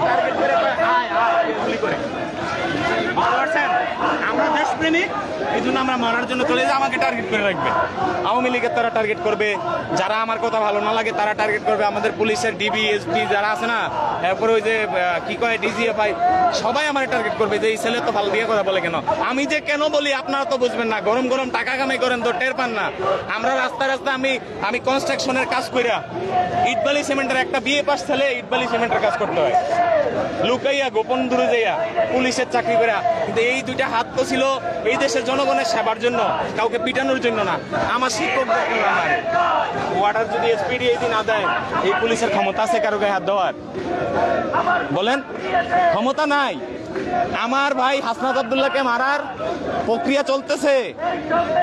Target করে কয়, আয়, আয়, গুলি করে বুঝতে পারছেন দেশপ্রেমিক এই জন্য আমরা মারার জন্য চলে যাই। আমাকে টার্গেট করে রাখবে। আওয়ামী লীগের তারা টার্গেট করবে। যারা আমার কথা ভালো না লাগে, তারা টার্গেট করবে। আমাদের পুলিশের ডিবি এসপি যারা আছে না, এরপরে ওই যে কি কয় ডিজিএফআই সবাই আমার টার্গেট করবে যে, এই ছেলে তো ভালো দিয়ে কথা বলে কেন? আমি যে কেন বলি, আপনারা তো বুঝবেন না। গরম গরম টাকা কামাই করেন তো টের পান না। আমরা রাস্তা রাস্তা আমি আমি কনস্ট্রাকশনের কাজ কইরা, ইটবালি সিমেন্টের একটা বিয়ে পাস ছেলে, ইটবালি সিমেন্টের কাজ করতে হয়। লুকাইয়া গোপন দূরে যাইয়া পুলিশের চাকরি করা কিন্তু এই দুইটা হাত তো ছিল এই দেশের জনগণের সেবার জন্য, কাউকে পিটানোর জন্য না। আমার শিক্ষক ওয়াটার যদি এসপিডি এই দিন আদায় দেয়, এই পুলিশের ক্ষমতা আছে কারও গায়ে হাত দেওয়ার? বলেন, ক্ষমতা নাই। আমার ভাই হাসনাত আবদুল্লাহকে মারার প্রক্রিয়া চলতেছে।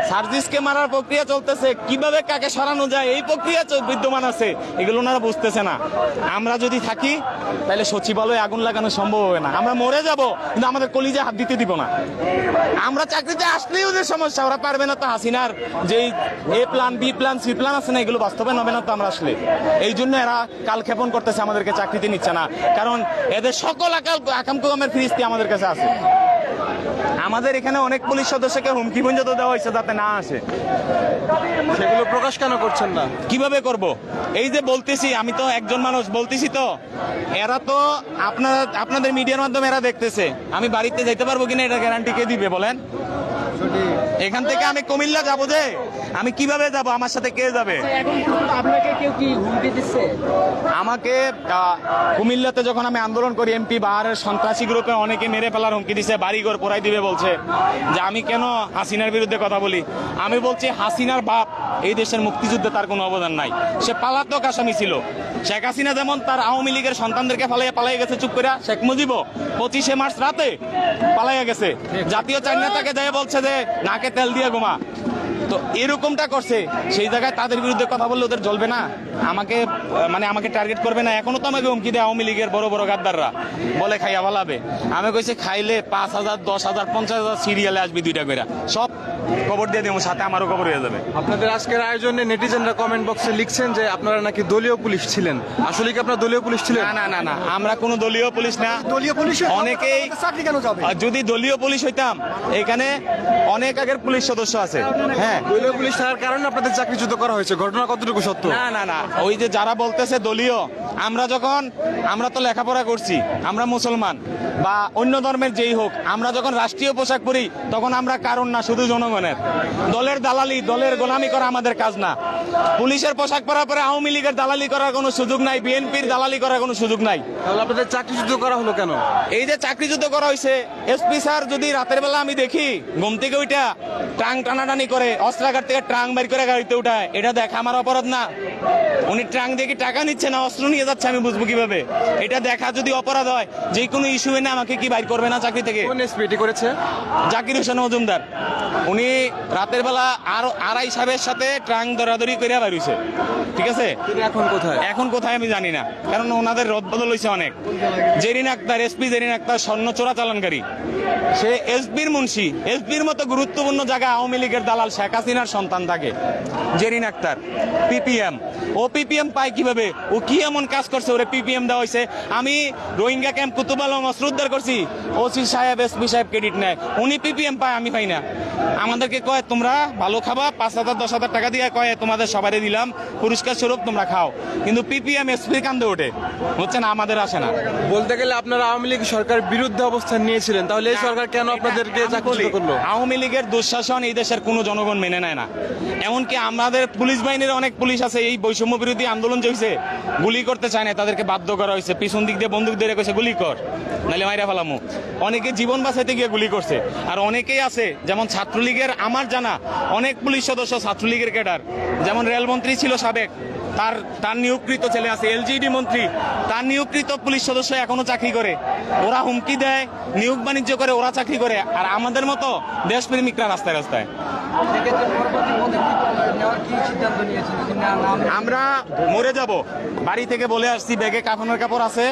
সার্জিসকে মারার প্রক্রিয়া চলতেছে। কীভাবে কাকে সরানো যায়, এই প্রক্রিয়া বিদ্যমান আছে। এগুলো ওনারা বুঝতেছে না। আমরা যদি থাকি, তাহলে সচিবালয়ে আগুন লাগানো সম্ভব হবে না। আমরা মরে যাব, কিন্তু আমাদের কলিজে হাত দিতে দিব না। আমরা চাকরিতে আসলেই ওদের সমস্যা, ওরা পারবে না তো হাসিনার যে A plan B plan C plan আছে না, এগুলো বাস্তবায়ন হবে না তো আমরা আসলে। এই জন্য এরা কালক্ষেপণ করতেছে আমাদেরকে চাকরিতে নিচ্ছে না। কারণ এদের সকল আকাল আকাম কুকামের ফিরিস্তি আমাদের কাছে আছে। আমাদের এখানে অনেক পুলিশ সদস্যকে হুমকি পর্যন্ত দেওয়া হয়েছে যাতে না আসে। সেগুলো প্রকাশ কেন করছেন না? কীভাবে করব? এই যে বলতেছি আমি তো একজন মানুষ বলতেছি তো। এরা তো আপনারা আপনাদের মিডিয়ার মাধ্যমে এরা দেখতেছে। আমি বাড়িতে যেতে পারব কিনা এটা গ্যারান্টি কে দিবে বলেন? এখান থেকে আমি কুমিল্লা যাব যে। আমি কীভাবে যাব? আমার সাথে কে যাবে? আপনাকে কেউ কি হুমকি দিচ্ছে? আমাকে কুমিল্লাতে যখন আমি আন্দোলন করি এমপি বাহারের সন্ত্রাসী গ্রুপে অনেকে মেরে ফেলার হুমকি দিছে বাড়িঘর পোড়াই দিবে বলছে। যে আমি কেন হাসিনার বিরুদ্ধে কথা বলি? আমি বলছি হাসিনার বাপ এই দেশের মুক্তিযুদ্ধে তার কোনো অবদান নাই। সে পালাতক আসামি ছিল। শেখ হাসিনা যেমন তার আওয়ামী লীগের সন্তানদেরকে ফালাইয়া পালাই গেছে, চুপ করে শেখ মুজিবও পঁচিশে মার্চ রাতে পালাইয়া গেছে। জাতীয় চার নেতাকে যাই বলছে যে, নাকে তেল দিয়ে ঘুমা। তো এরকমটা করছে সেই জায়গায় তাদের বিরুদ্ধে কথা বললে ওদের জ্বলবে না। আমাকে মানে আমাকে টার্গেট করবে না। এখনও তো আমাকে হুমকি দেয় আওয়ামী লীগের বড় বড় গাদ্দাররা। বলে খাইয়া ভালাবে। আমি কইছি খাইলে পাঁচ হাজার দশ হাজার পঞ্চাশ হাজার সিরিয়ালে আসবি দুইটা করে সব খবর দিয়ে দেবো সাথে আমারও খবর হয়ে যাবে। আপনাদের আজকের আয়োজনে নেটিজেনরা কমেন্ট বক্সে লিখছেন যে আপনারা নাকি দলীয় পুলিশ ছিলেন? আসলে কি আপনারা দলীয় পুলিশ ছিলেন? না না না না আমরা কোনো দলীয় পুলিশ না। দলীয় পুলিশ অনেকেই চাকরি কেন যাবে? আর যদি দলীয় পুলিশ হইতাম এখানে অনেক আগের পুলিশ সদস্য আছে। হ্যাঁ দলীয় পুলিশ থাকার কারণে আপনাদের চাকরিচ্যুত করা হয়েছে। ঘটনা কতটুকু সত্য? না না না। ওই যে যারা বলতেছে দলীয় আমরা যখন আমরা তো লেখাপড়া করছি আমরা মুসলমান বা অন্য ধর্মের যেই হোক আমরা যখন রাষ্ট্রীয় পোশাক পরি তখন আমরা কারণ না শুধু জনগণের। দলের দালালি দলের গোলামি করা আমাদের কাজ না। পুলিশের পোশাক পরার পরে আওয়ামী লীগের দালালি করার কোনো সুযোগ নাই বিএনপির দালালি করার কোনো সুযোগ নাই। তাহলে আপনাদের চাকরিচ্যুত করা হলো কেন? এই যে চাকরিচ্যুত করা হয়েছে এসপি স্যার যদি রাতের বেলা আমি দেখি ঘুম থেকে ওইটা টাং টানাটানি করে অস্ত্রাগার থেকে ট্রাং বের করে গাড়িতে উঠায়। এটা দেখা আমার অপরাধ না। উনি ট্রাং দিয়ে কি টাকা নিচ্ছে না অস্ত্র নিয়ে যাচ্ছে আমি বুঝব কীভাবে? এটা দেখা যদি অপরাধ হয় যে কোনো ইস্যু এনে আমাকে কি বাইর করবে না চাকরি থেকে? করেছে? জাকির হোসেন মজুমদার। উনি রাতের বেলা আর আড়াই সাহেবের সাথে ট্রাং দরাদরি করে বেরিয়েছে ঠিক আছে? এখন কোথায়? এখন কোথায় আমি জানি না। কারণ ওনাদের রদ বদল হয়েছে অনেক। জেরিন আক্তার এসপি জেরিন আক্তার স্বর্ণ চোরা চালানকারী। সে এসপির মুন্সি। এসপির মতো গুরুত্বপূর্ণ জায়গায় আওয়ামী লীগের দালাল শেখ হাসিনার সন্তান থাকে। জেরিন আক্তার পিপিএম। ও পিপিএম পায় কীভাবে? ও কি এমন কাজ করছে? ওরে পিপিএম দেওয়া হয়েছে আমি রোহিঙ্গা ক্যাম্প কুতুব আলম অশ্রুদ্ধার করছি। ওসি সাহেব এসপি সাহেব ক্রেডিট নেয়। উনি পিপিএম পায় আমি পাই না। আমাদেরকে কয় তোমরা ভালো খাবা পাঁচ হাজার দশ হাজার টাকা দিয়ে কয় তোমাদের সবারই দিলাম পুরস্কার স্বরূপ তোমরা খাও। কিন্তু পিপিএম এসপি কান্দে ওঠে। হচ্ছে না আমাদের আসে না। বলতে গেলে আপনারা আওয়ামী লীগ সরকার বিরুদ্ধে অবস্থান নিয়েছিলেন। তাহলে এই সরকার কেন আপনাদেরকে চাকরি করল? আওয়ামী লীগের দুঃশাসন এই দেশের কোনো জনগণ মেনে নেয় না। এমনকি আমাদের পুলিশ বাহিনীর অনেক পুলিশ আছে, এই বৈষম্য বিরোধী আন্দোলন চলছে গুলি করতে চায় না, তাদেরকে বাধ্য করা হয়েছে পিছন দিক দিয়ে বন্দুক দিয়ে রেখেছে গুলি কর নাহলে মাইরা ফেলামু। অনেকে জীবন বাঁচাইতে গিয়ে গুলি করছে। আর অনেকেই আছে, যেমন ছাত্রলীগের আমার জানা, অনেক পুলিশ সদস্য ছাত্রলীগের ক্যাডার। যেমন রেলমন্ত্রী ছিল সাবেক তার তার নিয়োগকৃত ছেলে আছে এলজিডি মন্ত্রী। তার নিয়োগকৃত পুলিশ সদস্য এখনও চাকরি করে। ওরা হুমকি দেয়, নিয়োগ বাণিজ্য করে, ওরা চাকরি করে। আর আমাদের মতো দেশপ্রেমিকরা রাস্তায় রাস্তায়। আমরা মরে যাব। বাড়ি থেকে বলে আসছি, ব্যাগে কাফনের কাপড় আছে,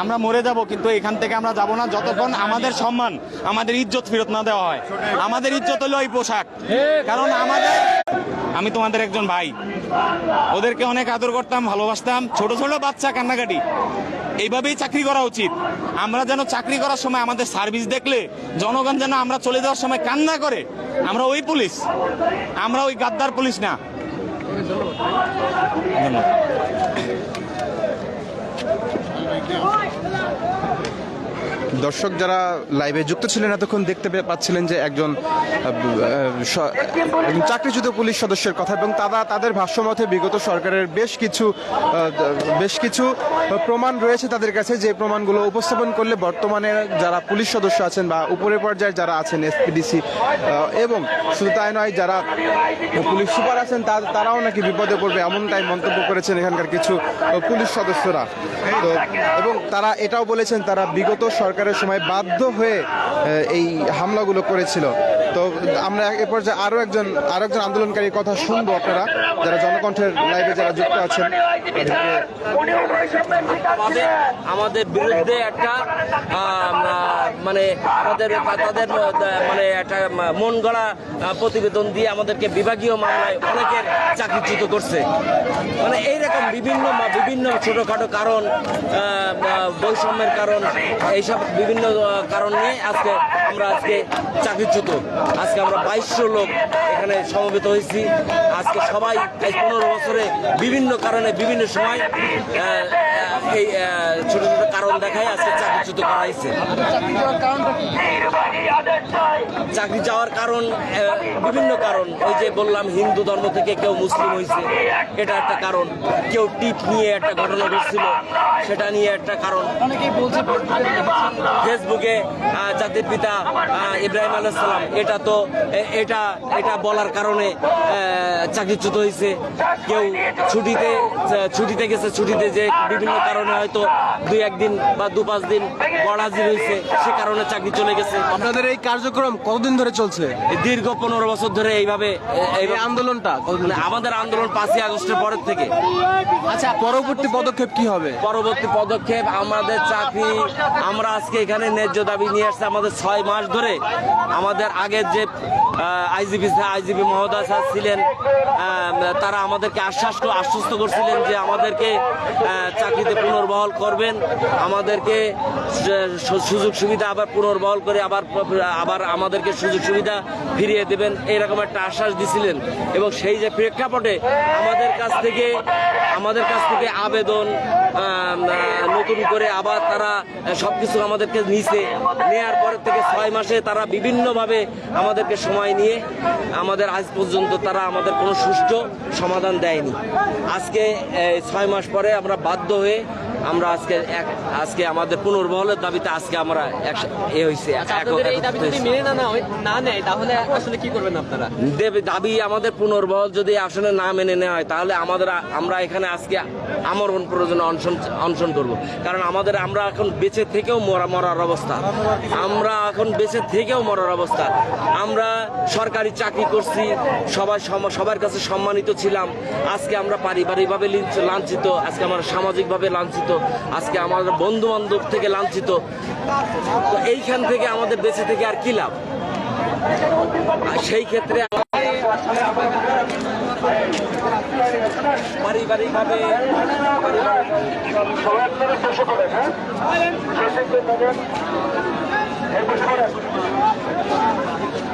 আমরা মরে যাব, কিন্তু এখান থেকে আমরা যাব না। যতক্ষণ আমাদের সম্মান, আমাদের ইজ্জত ফেরত না দেওয়া হয়। আমাদের ইজ্জত হলো এই পোশাক। কারণ আমাদের আমি তোমাদের একজন ভাই। ওদেরকে অনেক আদর করতাম, ভালোবাসতাম। ছোট ছোট বাচ্চা কান্নাকাটি। এইভাবেই চাকরি করা উচিত। আমরা যেন চাকরি করার সময় আমাদের সার্ভিস দেখলে, জনগণ যেন আমরা চলে যাওয়ার সময় কান্না করে। আমরা ওই পুলিশ। আমরা ওই গাদ্দার পুলিশ না। ধন্যবাদ। দর্শক যারা লাইভে যুক্ত ছিলেন, এতক্ষণ দেখতে পাচ্ছিলেন যে একজন চাকরিচ্যুত পুলিশ সদস্যের কথা এবং তারা তাদের ভাষ্যমতে বিগত সরকারের বেশ কিছু বেশ কিছু প্রমাণ রয়েছে তাদের কাছে। যে প্রমাণগুলো উপস্থাপন করলে বর্তমানে যারা পুলিশ সদস্য আছেন বা উপরের পর্যায়ে যারা আছেন এসপিডিসি এবং শুধু তাই নয়, যারা পুলিশ সুপার আছেন তারাও নাকি বিপদে পড়বে এমনটাই মন্তব্য করেছেন এখানকার কিছু পুলিশ সদস্যরা। তো, এবং তারা এটাও বলেছেন, তারা বিগত সরকারের সময় বাধ্য হয়ে এই হামলাগুলো করেছিল। তো আমরা এ পর্যায়ে আরও একজন আরও একজন আন্দোলনকারীর কথা শুনব আপনারা, যারা জনকণ্ঠের লাইভে যারা যুক্ত আছেন। আমাদের বিরুদ্ধে একটা মানে আমাদের তাদের মানে একটা মন গড়া প্রতিবেদন দিয়ে আমাদেরকে বিভাগীয় মামলায় অনেকের চাকরিচ্যুত করছে। মানে এইরকম বিভিন্ন বিভিন্ন ছোটোখাটো কারণ বৈষম্যের কারণ, এইসব বিভিন্ন কারণ নিয়ে আজকে আমরা আজকে চাকরিচ্যুত। আজকে আমরা বাইশশো লোক এখানে সমবেত হয়েছি। আজকে সবাই এই পনেরো বছরে বিভিন্ন কারণে বিভিন্ন সময় এই ছোট ছোট কারণ দেখায় আজকে চাকরিচ্যুত করা হয়েছে। চাকরি যাওয়ার কারণ বিভিন্ন কারণ। ওই যে বললাম হিন্দু ধর্ম থেকে কেউ মুসলিম হয়েছে এটা একটা কারণ। কেউ টিপ নিয়ে একটা ঘটনা ঘটছিল সেটা নিয়ে একটা কারণ। ফেসবুকে জাতির পিতা ইব্রাহিম আলাইসালাম এটা তো এটা এটা বলার কারণে চাকরিচ্যুত হয়েছে কেউ ছুটিতে ছুটিতে গেছে ছুটিতে যে বিভিন্ন কারণে হয়তো দুই একদিন বা দু পাঁচ দিন বড়াজির হয়েছে সে কারণে চাকরি চলে গেছে। আপনাদের এই কার্যক্রম কতদিন ধরে চলছে? দীর্ঘ পনেরো বছর ধরে এইভাবে এই আন্দোলনটা মানে আমাদের আন্দোলন পাঁচই আগস্টের পরের থেকে। আচ্ছা পরবর্তী পদক্ষেপ কি হবে? পরবর্তী পদক্ষেপ আমাদের চাকরি আমরা আজকে এখানে ন্যায্য দাবি নিয়ে আসছে। আমাদের ছয় মাস ধরে আমাদের আগের যে আইজিপি আইজিপি মহোদয় স্যার ছিলেন তারা আমাদেরকে আশ্বাস আশ্বস্ত করছিলেন যে আমাদেরকে চাকরিতে পুনর্বহাল করবেন। আমাদেরকে সুযোগ সুবিধা আবার পুনর্বহল করে আবার আবার আমাদেরকে সুযোগ সুবিধা ফিরিয়ে দেবেন। এরকম একটা আশ্বাস দিছিলেন। এবং সেই যে প্রেক্ষাপটে আমাদের কাছ থেকে, আমাদের কাছ থেকে আবেদন নতুন করে আবার তারা সব কিছু আমাদেরকে নিছে। নেয়ার পরের থেকে ছয় মাসে তারা বিভিন্নভাবে আমাদেরকে সময় নিয়ে আমাদের আজ পর্যন্ত তারা আমাদের কোনো সুষ্ঠু সমাধান দেয়নি। আজকে ছয় মাস পরে আমরা বাধ্য হয়ে আমরা আজকে এক আজকে আমাদের পুনর্বহলের দাবিতে আজকে আমরা এক- এ হয়েছে আচ্ছা, মেনে না না না নেয় তাহলে আসলে কি করবেন আপনারা? দেব- দাবি আমাদের পুনর্বহল যদি আসলে না মেনে নেওয়া হয় তাহলে আমাদের আমরা এখানে আজকে আমরণ প্রয়োজনে অনশন অনশন করব। কারণ আমাদের আমরা এখন বেঁচে থেকেও মরা মরার অবস্থা। আমরা এখন বেঁচে থেকেও মরার অবস্থা। আমরা সরকারি চাকরি করছি সবাই সবার কাছে সম্মানিত ছিলাম। আজকে আমরা পারিবারিকভাবে লাঞ্ছিত আজকে আমরা সামাজিকভাবে লাঞ্ছিত। আজকে আমাদের বন্ধু বান্ধব থেকে লাঞ্ছিত। তো এইখান থেকে আমাদের বেঁচে থেকে আর কি লাভ? আর সেই ক্ষেত্রে পারিবারিকভাবে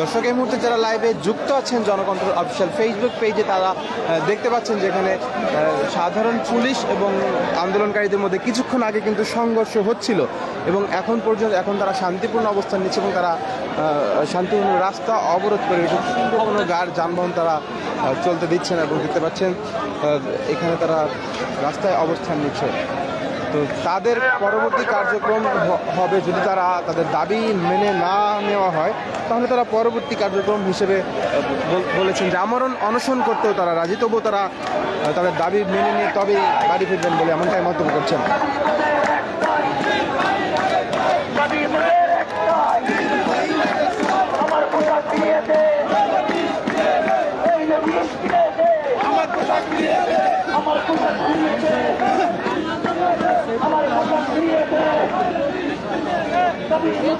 দর্শক, এই মুহূর্তে যারা লাইভে যুক্ত আছেন জনকণ্ঠ অফিসিয়াল ফেসবুক পেজে তারা দেখতে পাচ্ছেন যেখানে সাধারণ পুলিশ এবং আন্দোলনকারীদের মধ্যে কিছুক্ষণ আগে কিন্তু সংঘর্ষ হচ্ছিল এবং এখন পর্যন্ত, এখন তারা শান্তিপূর্ণ অবস্থান নিচ্ছে এবং তারা শান্তিপূর্ণ রাস্তা অবরোধ করে কোনো গাড় যানবাহন তারা চলতে দিচ্ছে না এবং দেখতে পাচ্ছেন এখানে তারা রাস্তায় অবস্থান নিচ্ছে। তো তাদের পরবর্তী কার্যক্রম হবে যদি তারা তাদের দাবি মেনে না নেওয়া হয়, তাহলে তারা পরবর্তী কার্যক্রম হিসেবে বলেছেন যে আমরণ অনশন করতেও তারা রাজি, তবুও তারা তাদের দাবি মেনে নিয়ে তবেই বাড়ি ফিরবেন বলে এমনটাই মন্তব্য করছেন। সবাই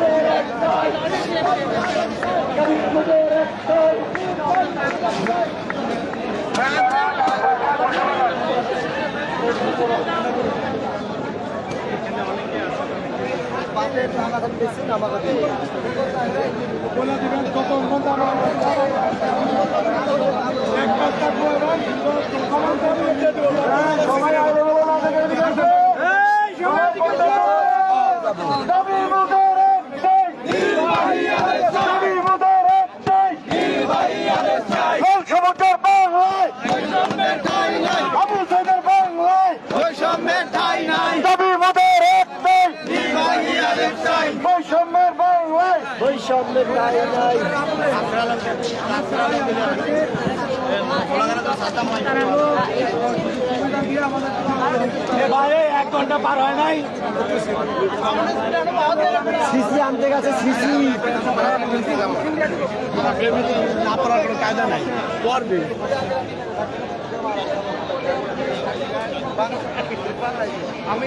এক ঘণ্টা পার হয় নাই সিসি আনতে গেছে সিসি না পড়ার কোনো কায়দা নাই পড়বে আমি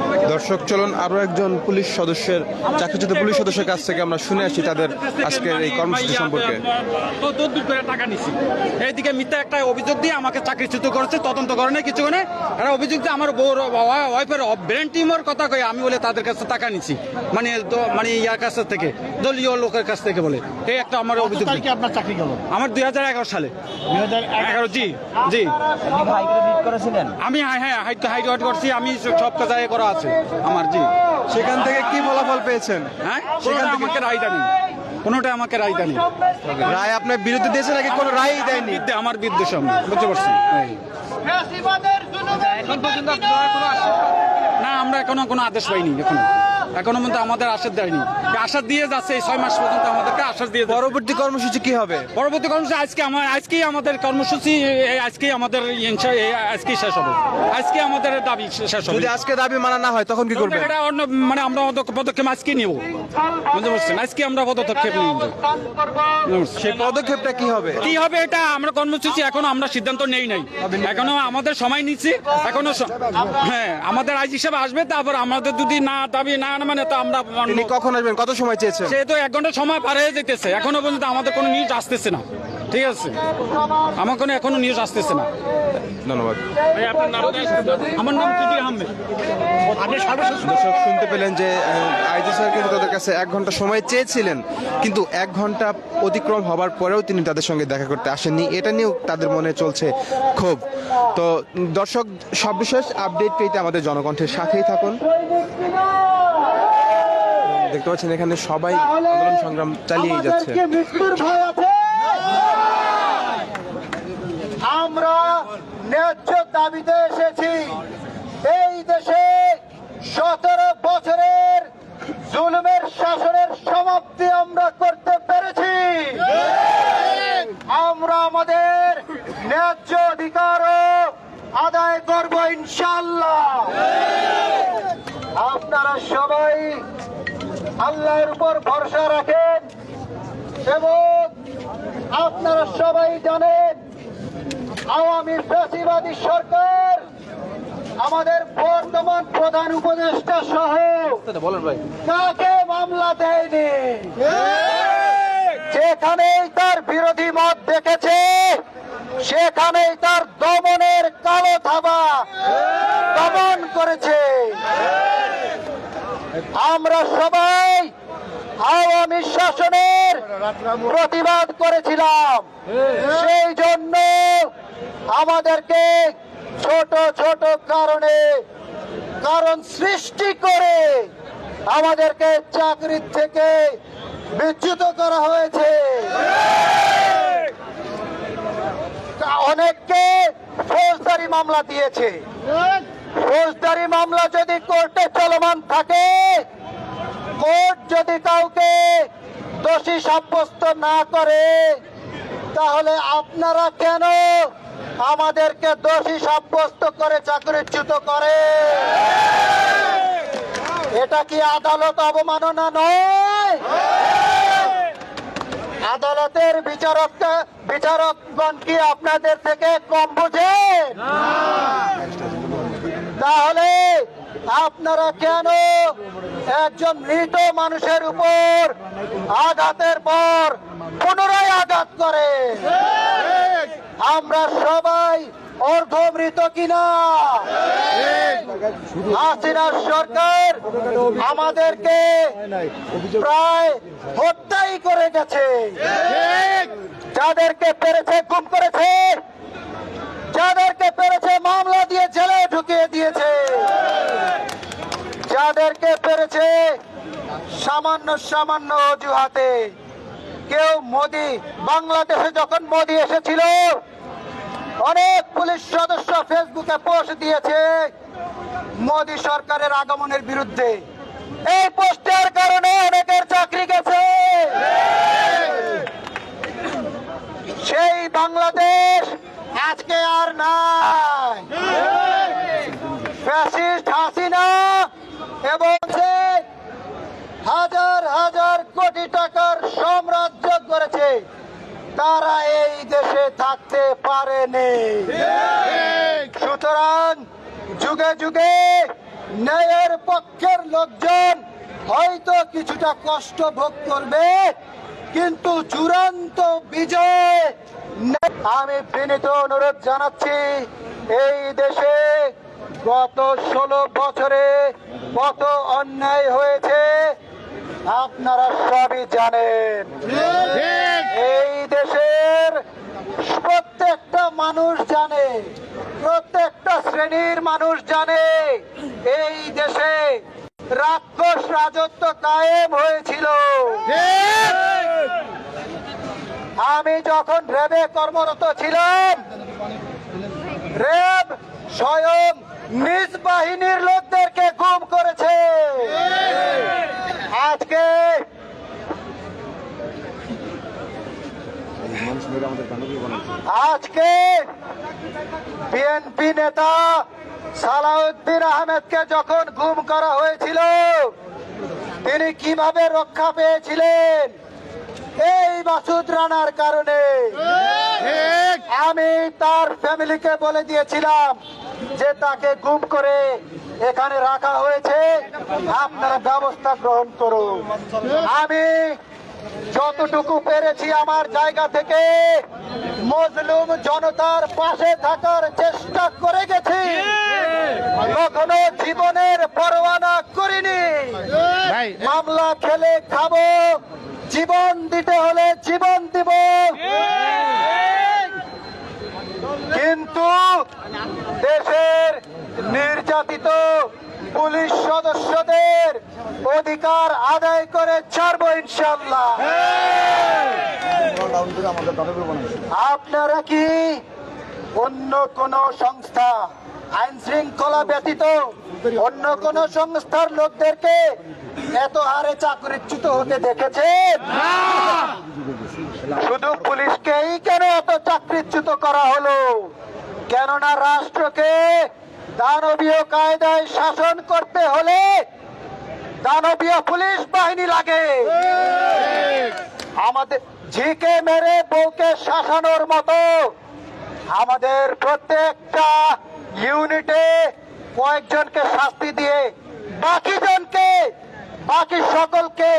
দর্শক চলুন আরও একজন পুলিশ সদস্যের চাকরিচ্যুত পুলিশ সদস্যের কাছ থেকে আমরা শুনে আসি তাদের আজকের এই কর্মসূচি সম্পর্কে। করে টাকা নিছি এইদিকে মিথ্যা একটা অভিযোগ দিয়ে আমাকে চাকরিচ্যুত করেছে তদন্ত করে নাই কিছু করে একটা অভিযোগ দিয়ে আমার বউর ওয়াইফের ব্রেন টিউমার কথা কয়ে আমি বলে তাদের কাছে টাকা নিছি। মানে তো- মানে ইয়ার কাছ থেকে দলীয় লোকের কাছ থেকে বলে। এই একটা আমার অভিযোগ আপনার চাকরি গেল? আমার দুই হাজার এগারো সালে। দুই হাজার এগারো জি জি। করেছিলেন? আমি হ্যাঁ হ্যাঁ হাইট হাইট করছি আমি সব কাজায় করা আছে। আমার জি। সেখান থেকে কি ফলাফল পেয়েছেন? হ্যাঁ? সেখানে আমাকে রায় দেয়নি কোনোটা আমাকে রায় দেয়নি রায় আপনার বিরুদ্ধে দিয়েছে নাকি কোনো রায় দেয়নি? আমার বিরুদ্ধে সামনে। বুঝতে পারছি না আমরা এখনও কোনো আদেশ পাইনি এখনও। এখনও পর্যন্ত আমাদের আশ্বাস দেয়নি। আশ্বাস দিয়ে যাচ্ছে এই ছয় মাস পর্যন্ত আমাদেরকে আশ্বাস দিয়ে। পরবর্তী কর্মসূচি কি হবে? পরবর্তী কর্মসূচি আজকে আমার আজকেই আমাদের কর্মসূচি আজকেই আমাদের আজকেই শেষ হবে। আজকে আমাদের দাবি শেষ হবে। যদি আজকে দাবি মানা না হয় তখন কি করবেন? এটা অন্য মানে আমরা পদক্ষেপ আজকে নিব। বুঝতে পারছেন? আজকে আমরা পদক্ষেপ নিব। সেই পদক্ষেপটা কি হবে? কি হবে এটা আমরা কর্মসূচি এখনও আমরা সিদ্ধান্ত নেই নাই। এখনও আমাদের সময় নিচ্ছি। এখনও হ্যাঁ আমাদের আইজ হিসাবে আসবে তারপর আমাদের যদি না দাবি না মানে তো আমরা তিনি কখন আসবেন? কত সময় চেয়েছেন? সে তো এক ঘণ্টা সময় পার হয়ে যেতেছে। এখনও পর্যন্ত আমাদের কোনো নিউজ আসতেছে না। ঠিক আছে? আমার কোনো এখনও নিউজ আসতেছে না। ধন্যবাদ। আমার নাম সিদ্দিক আহমেদ? দর্শক শুনতে পেলেন যে আইজি স্যার কিন্তু তাদের কাছে এক ঘণ্টা সময় চেয়েছিলেন কিন্তু এক ঘণ্টা অতিক্রম হবার পরেও তিনি তাদের সঙ্গে দেখা করতে আসেননি। এটা নিয়েও তাদের মনে চলছে ক্ষোভ। তো দর্শক সর্বশেষ আপডেট পেতে আমাদের জনকণ্ঠের সাথেই থাকুন। দেখতে পাচ্ছেন এখানে সবাই আন্দোলন সংগ্রাম চালিয়েই যাচ্ছে। আমরা ন্যায্য দাবিতে এসেছি। এই দেশে সতেরো বছরের জুলুমের শাসনের সমাপ্তি আমরা করতে পেরেছি। আমরা আমাদের ন্যায্য অধিকারও আদায় করব ইনশাল্লাহ আপনারা সবাই আল্লাহর উপর ভরসা রাখেন। এবং আপনারা সবাই জানেন আওয়ামী ফ্যাসিবাদী সরকার আমাদের বর্তমান প্রধান উপদেষ্টা সহ কাকে মামলা দেয়নি? যেখানেই তার বিরোধী মত দেখেছে সেখানেই তার দমনের কালো থাবা দমন করেছে। আমরা সবাই আওয়ামী শাসনের প্রতিবাদ করেছিলাম। সেই জন্য আমাদেরকে ছোট ছোট কারণে, কারণ সৃষ্টি করে আমাদেরকে চাকরির থেকে বিচ্যুত করা হয়েছে। অনেককে ফৌজদারি মামলা দিয়েছে। ফৌজদারি মামলা যদি কোর্টে চলমান থাকে, কোর্ট যদি কাউকে দোষী সাব্যস্ত না করে, তাহলে আপনারা কেন আমাদেরকে দোষী সাব্যস্ত করে চাকরিচ্যুত করে? এটা কি আদালত অবমাননা নয়? আদালতের বিচারক বিচারকগণ কি আপনাদের থেকে কম বোঝেন তাহলে আপনারা কেন একজন মৃত মানুষের উপর আঘাতের পর পুনরায় আঘাত করে আমরা সবাই অর্ধমৃত কিনা? হাসিনার সরকার আমাদেরকে প্রায় হত্যাই করে গেছে। যাদেরকে পেরেছে, গুম করেছে যাদেরকে পেরেছে মামলা দিয়ে জেলে ঢুকিয়ে দিয়েছে, যাদেরকে পেরেছে সামান্য সামান্য অজুহাতে, কেউ মোদি, বাংলাদেশে যখন মোদি এসেছিল, অনেক পুলিশ সদস্য ফেসবুকে পোস্ট দিয়েছে মোদি সরকারের আগমনের বিরুদ্ধে। এই পোস্টের কারণে অনেকের চাকরি গেছে। সেই বাংলাদেশ আজকে আর নাই। ফ্যাসিস্ট হাসিনা এবং হাজার হাজার কোটি টাকার সাম্রাজ্য করেছে, তারা এই দেশে থাকতে পারেনি। সুতরাং যুগে যুগে ন্যায়ের পক্ষের লোকজন হয়তো কিছুটা কষ্ট ভোগ করবে কিন্তু চূড়ান্ত বিজয় আমি বিনীত অনুরোধ জানাচ্ছি, এই দেশে গত ষোলো বছরে কত অন্যায় হয়েছে আপনারা সবই জানেন। এই দেশের প্রত্যেকটা মানুষ জানে, প্রত্যেকটা শ্রেণির মানুষ জানে, এই দেশে রাক্ষস রাজত্ব কায়েম হয়েছিল। আমি যখন রেবে কর্মরত ছিলাম, রেব স্বয়ং নিজ বাহিনীর লোকদেরকে গুম করেছে। আজকে আজকে বিএনপি নেতা সালাউদ্দিন আহমেদকে যখন গুম করা হয়েছিল, তিনি কীভাবে রক্ষা পেয়েছিলেন? এই মাসুদ রানার কারণে। আমি তার ফ্যামিলিকে বলে দিয়েছিলাম যে তাকে গুম করে এখানে রাখা হয়েছে। আপনারা ব্যবস্থা গ্রহণ করুন। আমি যতটুকু পেরেছি আমার জায়গা থেকে মজলুম জনতার পাশে থাকার চেষ্টা করে গেছি। কখনো জীবনের পরোয়ানা করিনি। মামলা খেলে খাব জীবন দিতে হলে জীবন দিব। কিন্তু দেশের নির্যাতিত পুলিশ সদস্যদের অধিকার আদায় করে ছাড়বো ইনশাল্লাহ আপনারা কি অন্য কোন সংস্থা, আইন শৃঙ্খলা ব্যতীত অন্য কোন সংস্থার লোকদেরকে এত হারে চাকরিচ্যুত হতে দেখেছেন? শুধু পুলিশকেই কেন এত চাকরিচ্যুত করা হলো? কেননা রাষ্ট্রকে দানবীয় কায়দায় শাসন করতে হলে দানবীয় পুলিশ বাহিনী লাগে। আমাদের ঝিকে মেরে বউকে শাসানোর মতো আমাদের প্রত্যেকটা ইউনিটে কয়েকজনকে শাস্তি দিয়ে বাকি জনকে, বাকি সকলকে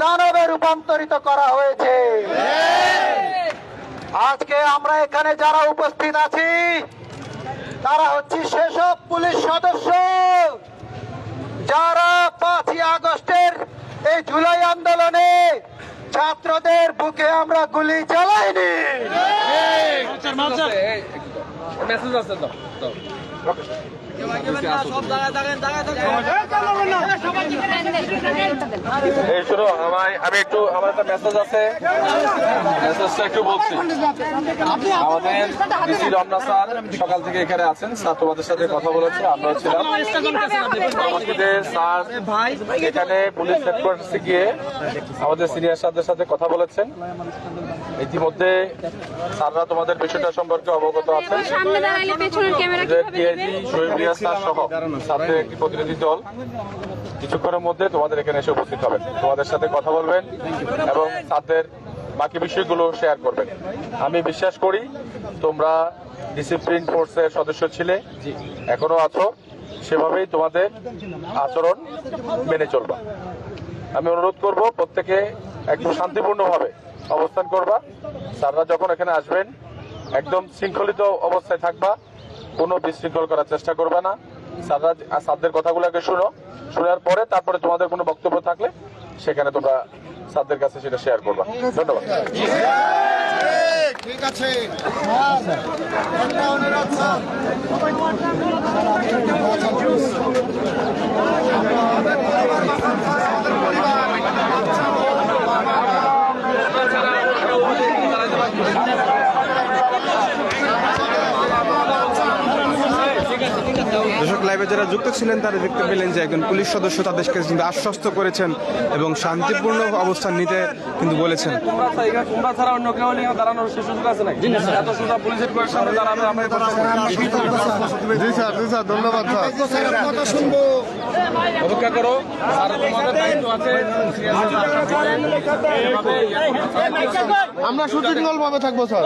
দানবে রূপান্তরিত করা হয়েছে। আজকে আমরা এখানে যারা উপস্থিত আছি, তারা হচ্ছে সেসব পুলিশ সদস্য যারা পাঁচই আগস্টের এই জুলাই আন্দোলনে ছাত্রদের বুকে আমরা গুলি চালাইনি মেসেজ আছে তো এই শুনো, আমায় আমি একটু আমার একটা মেসেজ আছে। মেসেজটা একটু বলছি। আমাদের ডিসি রমনা স্যার সকাল থেকে এখানে আছেন। তোমাদের সাথে কথা বলেছে আমরা ছিলাম। স্যার এখানে পুলিশ হেডকোয়ার্টার্সে গিয়ে আমাদের সিনিয়র স্যারদের সাথে কথা বলেছেন। ইতিমধ্যে স্যাররা তোমাদের বিষয়টা সম্পর্কে অবগত আছেন। সহ সাথে একটি প্রতিনিধি দল। কিছুক্ষণের মধ্যে তোমাদের এখানে এসে উপস্থিত হবেন। তোমাদের সাথে কথা বলবেন এবং তাদের বাকি বিষয়গুলো শেয়ার করবেন। আমি বিশ্বাস করি তোমরা ডিসিপ্লিন ফোর্সের সদস্য ছিলে এখনও আছো। সেভাবেই তোমাদের আচরণ মেনে চলবা। আমি অনুরোধ করব প্রত্যেকে একদম শান্তিপূর্ণভাবে অবস্থান করবা। স্যাররা যখন এখানে আসবেন, একদম শৃঙ্খলিত অবস্থায় থাকবা। কোনো বিশৃঙ্খল করার চেষ্টা করবে না। স্যাররা স্যারদের কথাগুলোকে শুনো। শোনার পরে তারপরে তোমাদের কোনো বক্তব্য থাকলে সেখানে তোমরা স্যারদের কাছে সেটা শেয়ার করবা। ধন্যবাদ। দর্শক লাইভে যারা যুক্ত ছিলেন তারা দেখতে পেলেন যে একজন পুলিশ সদস্য তাদেরকে কিন্তু আশ্বস্ত করেছেন এবং শান্তিপূর্ণ অবস্থান নিতে কিন্তু বলেছেন। তোমরা এখানে তোমরা ছাড়া অন্য কেউ হলে দাঁড়ানোর সুযোগ আছে নাকি এত সোজা পুলিশের কোয়ের সামনে দাঁড়াবে আমরা অপেক্ষা করো। আর তোমাদের দায়িত্ব আছে। আমরা সুচিন্নল ভাবে থাকব স্যার।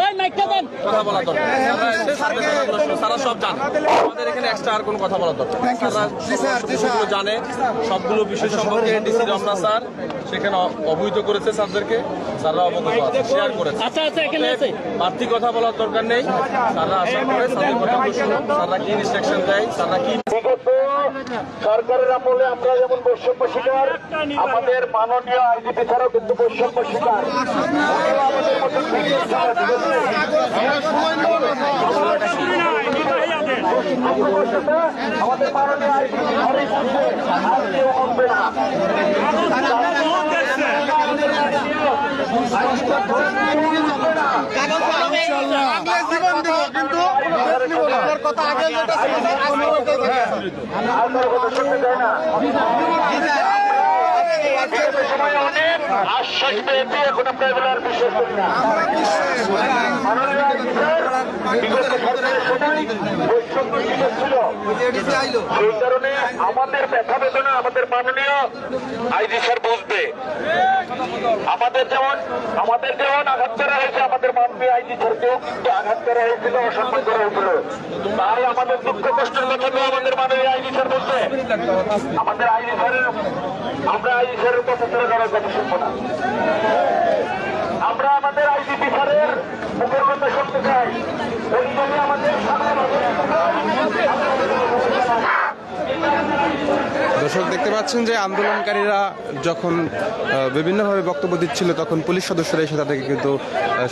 কথা বলা দরকার সারা বলা শুরু। সারা সব জান। আমাদের এখানে এক্সট্রা আর কোনো কথা বলা দরকার বিষয়গুলো জানে। সবগুলো বিষয় সম্পর্কে ডিসি রমনা স্যার সেখানে অবহিত করেছে স্যারদেরকে। স্যাররা অবগত আছে শেয়ার করেছে। অতএব বাড়তি কথা বলার দরকার নেই। স্যাররা আশা করে স্যারদের কথাগুলো শুনুন স্যাররা কি ইনস্ট্রাকশন দেয় স্যাররা কি সরকারের আমলে আমরা যেমন বৈষম্য শিকার আমাদের মাননীয় আইজিপি ছাড়াও কিন্তু বৈষম্য শিকার। আমাদের মতো বিশেষ সমাজ গেছে। আমাদের মাননীয় আগে যেটা ছিল আর ওইটাই কমবে না আর কথা শুনতে চাই না আমাদের ব্যথা বেদনা আমাদের মাননীয় আইজি স্যার বুঝবে আমাদের যেমন আমাদের যেমন আঘাত করা হয়েছে আমাদের মাননীয় আইজি স্যারকেও কিন্তু আঘাত করা হয়েছিল অসম্মান করা হয়েছিল তাই আমাদের দুঃখ কষ্টের কথা আমাদের মাননীয় আইজি স্যার বলছে, আমাদের আইজি স্যারের আমরা আইজি স্যারের কথা ছেড়ে যাওয়ার কথা শুনব না। আমরা আমাদের আইজিপি স্যারের মুখের কথা শুনতে চাই। আমাদের সামনে দর্শক দেখতে পাচ্ছেন যে আন্দোলনকারীরা যখন বিভিন্নভাবে বক্তব্য দিচ্ছিল, তখন পুলিশ সদস্যরা এসে তাদেরকে কিন্তু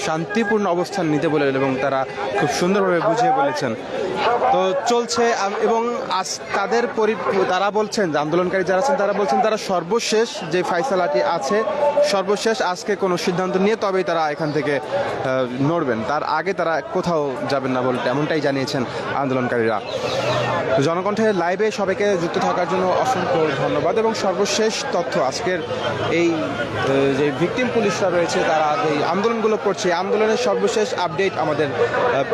শান্তিপূর্ণ অবস্থান নিতে বলে এবং তারা খুব সুন্দরভাবে বুঝিয়ে বলেছেন। তো চলছে এবং আজ তাদের পরি, তারা বলছেন, যে আন্দোলনকারী যারা আছেন, তারা বলছেন তারা সর্বশেষ যে ফাইসালাটি আছে, সর্বশেষ আজকে কোনো সিদ্ধান্ত নিয়ে তবেই তারা এখান থেকে নড়বেন। তার আগে তারা কোথাও যাবেন না বলতে, এমনটাই জানিয়েছেন আন্দোলনকারীরা। জনকণ্ঠে লাইভে সবাইকে যুক্ত থাকার জন্য অসংখ্য ধন্যবাদ এবং সর্বশেষ তথ্য, আজকের এই যে ভিকটিম পুলিশরা রয়েছে, তারা এই আন্দোলনগুলো করছে। আন্দোলনের সর্বশেষ আপডেট আমাদের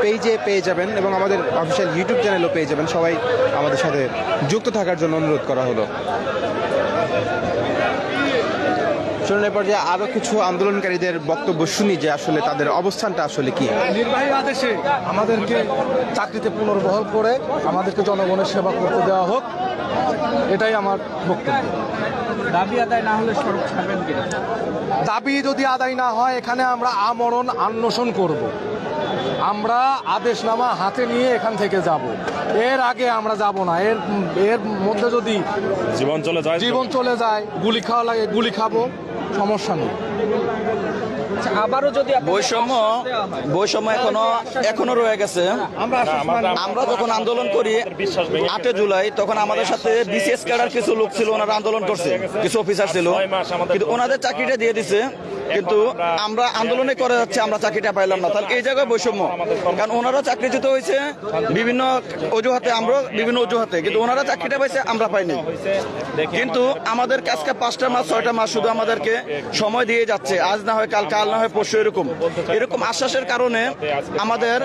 পেজে পেয়ে যাবেন এবং আমাদের অফিসিয়াল ইউটিউব চ্যানেলও পেয়ে যাবেন। সবাই আমাদের সাথে যুক্ত থাকার জন্য অনুরোধ করা হলো। চলুন এ পর্যায়ে আরও কিছু আন্দোলনকারীদের বক্তব্য শুনি যে আসলে তাদের অবস্থানটা আসলে কি। নির্বাহী আদেশে আমাদেরকে চাকরিতে পুনর্বহাল করে আমাদেরকে জনগণের সেবা করতে দেওয়া হোক এটাই আমার বক্তব্য। দাবি আদায় না হলে সড়ক ছাড়বেন কিনা? দাবি যদি আদায় না হয় এখানে আমরা আমরণ আন্বেষণ করব। আমরা আদেশনামা হাতে নিয়ে এখান থেকে যাব। এর আগে আমরা যাব না। এর এর মধ্যে যদি জীবন চলে যায় জীবন চলে যায় গুলি খাওয়া লাগে গুলি খাব। সমস্যা নেই। আবারও যদি বৈষম্য বৈষম্য এখনও এখনও রয়ে গেছে। আমরা যখন আন্দোলন করি আটে জুলাই তখন আমাদের সাথে বিসিএস ক্যাডার কিছু লোক ছিল ওনারা আন্দোলন করছে। কিছু অফিসার ছিল। কিন্তু ওনাদের চাকরিটা দিয়ে দিছে। কিন্তু আমরা আন্দোলনে করে যাচ্ছে আমরা চাকরিটা পাইলাম না। তাহলে এই জায়গায় বৈষম্য। কারণ ওনারা চাকরিচ্যুত হয়েছে বিভিন্ন অজুহাতে আমরা বিভিন্ন অজুহাতে। কিন্তু ওনারা চাকরিটা পাইছে আমরা পাইনি। কিন্তু আমাদের আজকে পাঁচটা মাস ছয়টা মাস শুধু আমাদেরকে সময় দিয়ে যাচ্ছে। আজ না হয় কাল কাল না হয় পরশু এরকম। এরকম আশ্বাসের কারণে আমাদের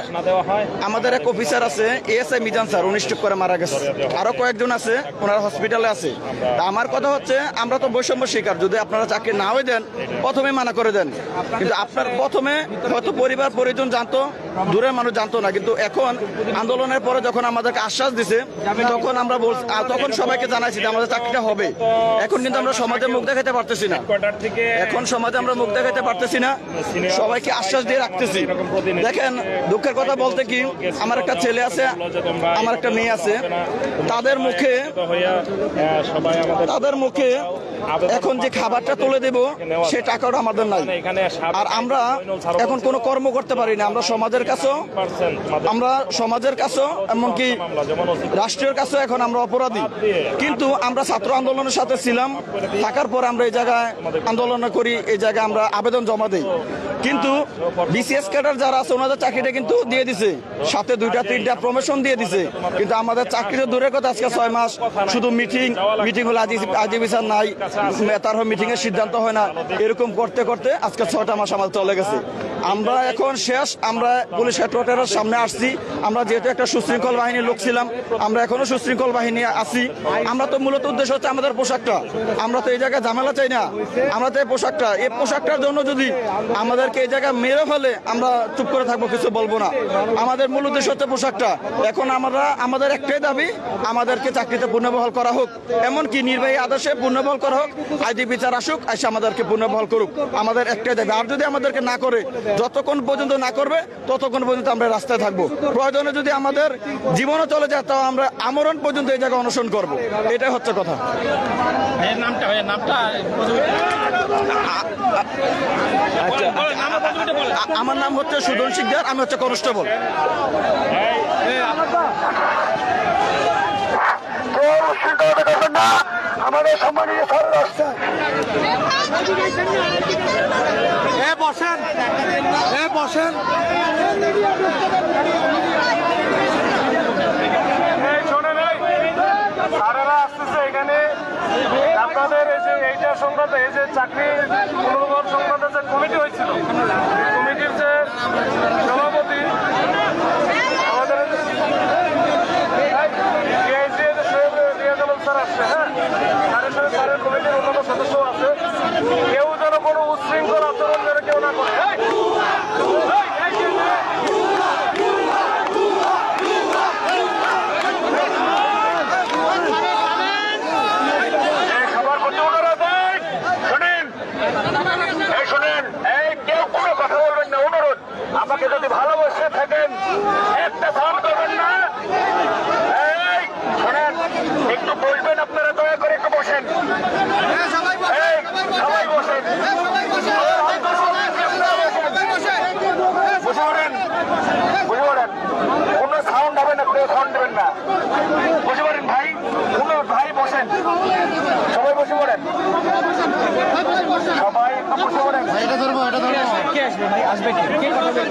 আমাদের এক অফিসার আছে এএসআই মিজান স্যার স্ট্রোক করে মারা গেছে। আরও কয়েকজন আছে, ওনারা হসপিটালে আছে। আমার কথা হচ্ছে, আমরা তো বৈষম্য শিকার। যদি আপনারা চাকরি না হয়ে দেন, প্রথমে মানা করে দেন। কিন্তু আপনার প্রথমে হয়তো পরিবার, পরিজন জানতো, দূরের মানুষ জানতো না। কিন্তু এখন আন্দোলনের পরে যখন আমাদেরকে আশ্বাস দিছে, তখন আমরা তখন সবাইকে জানাইছি যে আমাদের চাকরিটা হবে। এখন কিন্তু আমরা সমাজে মুখ দেখাতে পারতেছি না। এখন সমাজে আমরা মুখ দেখাতে পারতেছি না। সবাইকে আশ্বাস দিয়ে রাখতেছি। দেখেন, দুঃখের কথা বলতে কি, আমার একটা ছেলে আছে, আমার একটা মেয়ে আছে। তাদের মুখে তাদের মুখে এখন যে খাবারটা তুলে দেব, সে টাকাটা আমাদের নাই। আর আমরা এখন কোনো কর্ম করতে পারি না। আমরা সমাজের কাছেও, আমরা সমাজের কাছেও, এমনকি রাষ্ট্রের কাছেও এখন আমরা অপরাধী। কিন্তু আমরা ছাত্র আন্দোলনের সাথে ছিলাম, থাকার পর আমরা এই জায়গায় আন্দোলন করি, এই জায়গায় আমরা আবেদন জমা দিই। 어. কিন্তু বিসিএস ক্যাডার যারা আছে ওনাদের চাকরিটা কিন্তু দিয়ে দিছে। সাথে দুইটা তিনটা প্রমোশন দিয়ে দিছে। কিন্তু আমাদের চাকরিটা দূরের কথা আজকে ছয় মাস শুধু মিটিং মিটিং হলে আজি বিচার নাই তারপর মিটিং এর সিদ্ধান্ত হয় না। এরকম করতে করতে আজকে ছয়টা মাস আমাদের চলে গেছে। আমরা এখন শেষ আমরা পুলিশ হেডকোয়ার্টারের সামনে আসছি। আমরা যেহেতু একটা সুশৃঙ্খল বাহিনীর লোক ছিলাম আমরা এখনও সুশৃঙ্খল বাহিনী আছি। আমরা তো মূলত উদ্দেশ্য হচ্ছে আমাদের পোশাকটা। আমরা তো এই জায়গায় ঝামেলা চাই না। আমরা তো এই পোশাকটা। এই পোশাকটার জন্য যদি আমাদেরকে এই জায়গায় মেরে ফেলে আমরা চুপ করে থাকব কিছু বলব না। আমাদের মূল উদ্দেশ্য হচ্ছে পোশাকটা। এখন আমরা আমাদের একটাই দাবি আমাদেরকে চাকরিতে পুনর্বহাল করা হোক। এমনকি নির্বাহী আদেশে পুনর্বহাল করা হোক আইডি বিচার আসুক এসে আমাদেরকে পুনর্বহাল করুক। আমাদের একটাই দাবি। আর যদি আমাদেরকে না করে যতক্ষণ পর্যন্ত না করবে ততক্ষণ পর্যন্ত আমরা রাস্তায় থাকব। প্রয়োজনে যদি আমাদের জীবনও চলে যায় তাও আমরা আমরণ পর্যন্ত এই জায়গায় অনশন করব। এটাই হচ্ছে কথা। নামটা নামটা আচ্ছা আ- আমার নাম হচ্ছে সুদন শিকদার আমি হচ্ছে কনস্টেবল। আমাদের সম্মানিত স্যার আসছেন বসেন বসেন এখানে আপনাদের এই যে এইটা সংক্রান্ত এই যে চাকরি পুনর্বহাল সংক্রান্ত যে কমিটি হয়েছিল কমিটির যে সভাপতি আমাদের PIC এর সৈয়দ রিয়াজুল স্যার আসছে হ্যাঁ স্যারের সাথে স্যারের কমিটির অন্যান্য সদস্য আছে কেউ যেন কোনো উচ্ছৃঙ্খল আচরণ যেন কেউ না করে এই! এই! এই! এই! এই খাবার করতে ওনারা দেয় শোনেন এই শোনেন এই কেউ কোনো কথা বলবেন না অনুরোধ আমাকে যদি ভালোবাসে থাকেন একটা সাউন্ড করবেন না? শোনেন একটু বসবেন আপনারা দয়া করে একটু বসেন। সবাই বসেন বসে পড়েন বসে পড়েন কোনো সাউন্ড হবে না কোনো সাউন্ড দেবেন না। পড়েন ভাই কোনো ভাই বসেন। সবাই বসে পড়েন। সবাই একটু বসে পড়েন কে আসবে? ভাই আসবে? কে কে কথা বলবে?